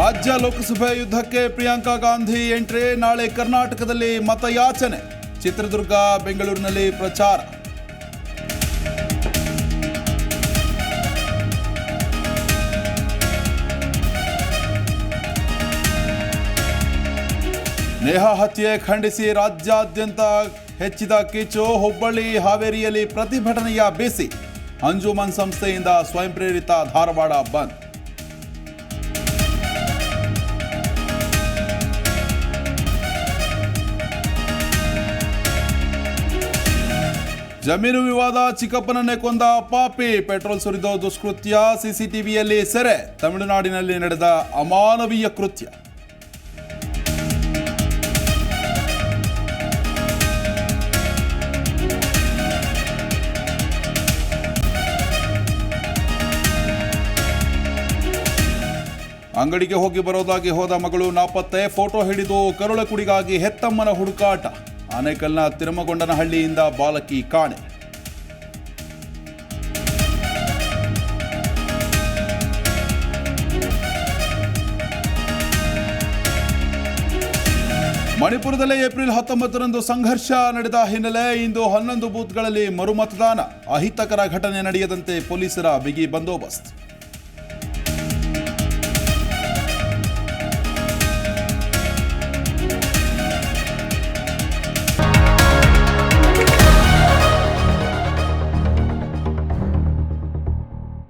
ರಾಜ್ಯ ಲೋಕಸಭೆ ಯುದ್ಧಕ್ಕೆ ಪ್ರಿಯಾಂಕಾ ಗಾಂಧಿ ಎಂಟ್ರಿ, ನಾಳೆ ಕರ್ನಾಟಕದಲ್ಲಿ ಮತಯಾಚನೆ. ಚಿತ್ರದುರ್ಗ, ಬೆಂಗಳೂರಿನಲ್ಲಿ ಪ್ರಚಾರ. ನೇಹ ಹತ್ಯೆ ಖಂಡಿಸಿ ರಾಜ್ಯಾದ್ಯಂತ ಹೆಚ್ಚಿದ ಕಿಚ್ಚು, ಹುಬ್ಬಳ್ಳಿ, ಹಾವೇರಿಯಲ್ಲಿ ಪ್ರತಿಭಟನೆಯ ಬಿಸಿ. ಅಂಜುಮನ್ ಸಂಸ್ಥೆಯಿಂದ ಸ್ವಯಂ ಪ್ರೇರಿತ ಧಾರವಾಡ ಬಂದ್. ಜಮೀನು ವಿವಾದ, ಚಿಕ್ಕಪ್ಪನನ್ನೇ ಕೊಂದ ಪಾಪಿ, ಪೆಟ್ರೋಲ್ ಸುರಿದ ದುಷ್ಕೃತ್ಯ, ಸಿಸಿಟಿವಿಯಲ್ಲಿ ಸೆರೆ, ತಮಿಳುನಾಡಿನಲ್ಲಿ ನಡೆದ ಅಮಾನವೀಯ ಕೃತ್ಯ. ಅಂಗಡಿಗೆ ಹೋಗಿ ಬರೋದಾಗಿ ಹೋದ ಮಗಳು ನಾಪತ್ತೆ, ಫೋಟೋ ಹಿಡಿದು ಕರುಳ ಕುಡಿಗಾಗಿ ಹೆತ್ತಮ್ಮನ ಹುಡುಕಾಟ. ಆನೇಕಲ್ನ ತಿರುಮಗೊಂಡನಹಳ್ಳಿಯಿಂದ ಬಾಲಕಿ ಕಾಣೆ. ಮಣಿಪುರದಲ್ಲಿ ಏಪ್ರಿಲ್ ಹತ್ತೊಂಬತ್ತರಂದು ಸಂಘರ್ಷ ನಡೆದ ಹಿನ್ನೆಲೆ ಇಂದು ಹನ್ನೊಂದು ಬೂತ್ಗಳಲ್ಲಿ ಮರುಮತದಾನ. ಅಹಿತಕರ ಘಟನೆ ನಡೆಯದಂತೆ ಪೊಲೀಸರ ಬಿಗಿ ಬಂದೋಬಸ್ತ್.